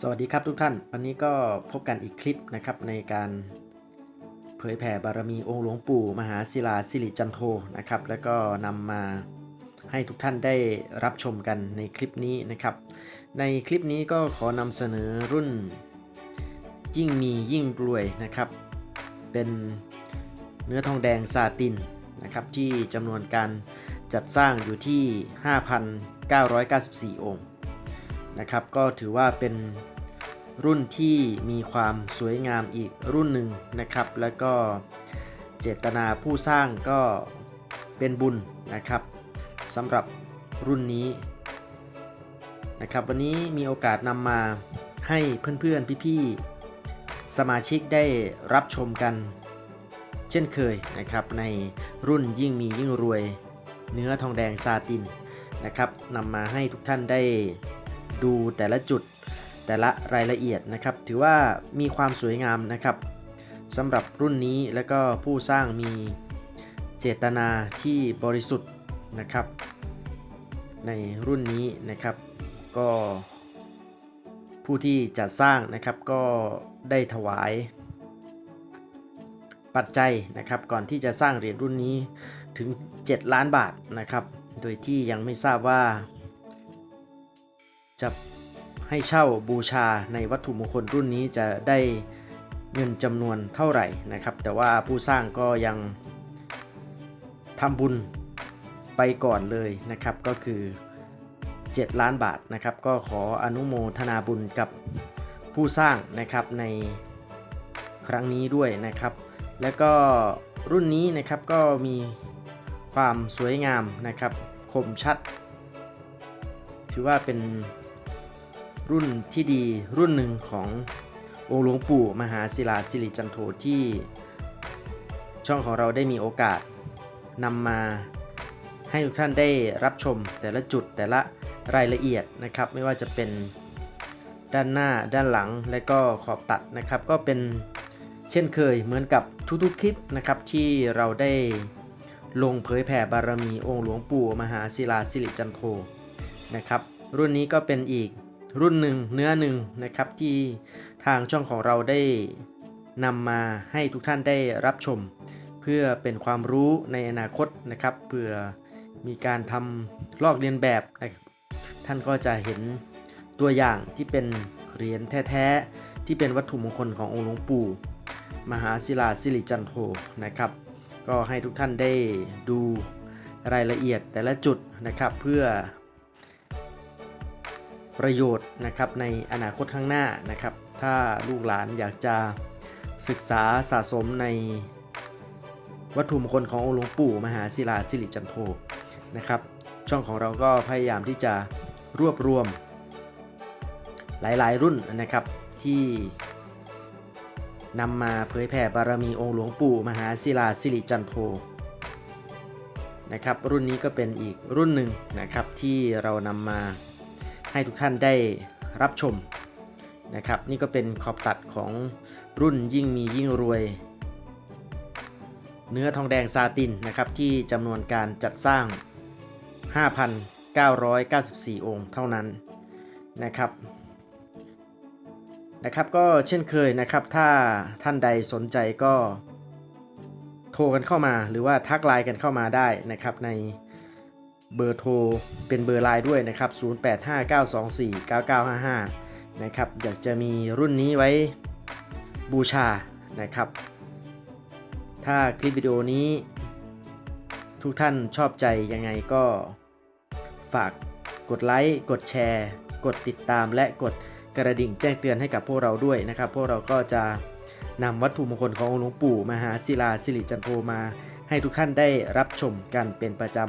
สวัสดีครับทุกท่าน วันนี้ก็พบกันอีกคลิปนะครับในการเผยแผ่บารมีองค์หลวงปู่มหาศิลาสิริจันโทนะครับ แล้วก็นำมาให้ทุกท่านได้รับชมกันในคลิปนี้นะครับ ในคลิปนี้ก็ขอนำเสนอรุ่นยิ่งมียิ่งรวยนะครับ เป็นเนื้อทองแดงซาตินนะครับที่จำนวนการจัดสร้างอยู่ที่ 5,994 องค์ นะครับ ก็ถือว่าเป็นรุ่นที่มีความสวยงามอีกรุ่นหนึ่งนะครับ แล้วก็เจตนาผู้สร้างก็เป็นบุญนะครับสำหรับรุ่นนี้นะครับ วันนี้มีโอกาสนำมาให้เพื่อนๆพี่ๆสมาชิกได้รับชมกัน เช่นเคยนะครับในรุ่นยิ่งมียิ่งรวยเนื้อทองแดงซาตินนะครับนำมาให้ทุกท่านได้ ดูแต่ละจุดแต่ละรายละเอียดนะครับ ถือว่ามีความสวยงามนะครับสำหรับรุ่นนี้แล้วก็ผู้สร้างมีเจตนาที่บริสุทธิ์นะครับ ในรุ่นนี้นะครับก็ผู้ที่จัดสร้างนะครับก็ได้ถวายปัจจัยนะครับก่อนที่จะสร้างเหรียญรุ่นนี้ถึง 7 ล้านบาทนะครับ โดยที่ยังไม่ทราบว่า จะให้เช่าบูชาในวัตถุมงคลรุ่นนี้จะได้เงินจำนวนเท่าไหร่นะครับ แต่ว่าผู้สร้างก็ยังทำบุญไปก่อนเลยนะครับก็คือ 7 ล้านบาทนะครับ ก็ขออนุโมทนาบุญกับผู้สร้างนะครับในครั้งนี้ด้วยนะครับ แล้วก็รุ่นนี้นะครับก็มีความสวยงามนะครับคมชัด ถือว่าเป็น รุ่นที่ดีรุ่นหนึ่งขององค์หลวงปู่มหาศิลาสิริจันโทที่ช่องของเราได้มีโอกาสนำมาให้ทุกท่านได้รับชมแต่ละจุดแต่ละรายละเอียดนะครับ ไม่ว่าจะเป็นด้านหน้าด้านหลังและก็ขอบตัดนะครับ ก็เป็นเช่นเคยเหมือนกับทุกๆคลิปนะครับที่เราได้ลงเผยแผ่บารมีองค์หลวงปู่มหาศิลาสิริจันโทนะครับ รุ่นนี้ก็เป็นอีก รุ่นหนึ่งเนื้อหนึ่งนะครับที่ทางช่องของเราได้นำมาให้ทุกท่านได้รับชม เพื่อเป็นความรู้ในอนาคตนะครับเพื่อมีการทำลอกเลียนแบบนะบท่านก็จะเห็นตัวอย่างที่เป็นเหรียญแท้ๆ ที่เป็นวัตถุมงคลขององค์หลวงปู่ มหาศิลาสิริจันโทนะครับ ก็ให้ทุกท่านได้ดูรายละเอียดแต่ละจุดนะครับเพื่อ ประโยชน์นะครับในอนาคตข้างหน้านะครับ ถ้าลูกหลานอยากจะศึกษาสะสมในวัตถุมงคลขององค์หลวงปู่มหาศิลาสิริจันโทนะครับ ช่องของเราก็พยายามที่จะรวบรวม หลายๆ รุ่นนะครับที่นำมาเผยแผ่บารมีองค์หลวงปู่มหาศิลาสิริจันโทนะครับรุ่นนี้ก็เป็นอีกรุ่นหนึ่งนะครับที่เรานำมา ให้ทุกท่านได้รับชมนะครับ นี่ก็เป็นขอบตัดของรุ่นยิ่งมียิ่งรวย เนื้อทองแดงซาตินนะครับที่จำนวนการจัดสร้าง 5,994 องค์เท่านั้นนะครับนะครับก็เช่นเคยนะครับถ้าท่านใดสนใจก็โทรกันเข้ามาหรือว่าทักไลน์กันเข้ามาได้นะครับใน เบอร์โทรเป็นเบอร์ไลน์ด้วยนะครับ 0859249955 นะครับ อยากจะมีรุ่นนี้ไว้บูชานะครับ ถ้าคลิปวิดีโอนี้ทุกท่านชอบใจยังไงก็ฝากกดไลค์ กดแชร์ กดติดตาม และกดกระดิ่งแจ้งเตือนให้กับพวกเราด้วยนะครับ พวกเราก็จะนำวัตถุมงคลขององค์หลวงปู่มหาศิลาสิริจันโทมาให้ทุกท่านได้รับชมกันเป็นประจำ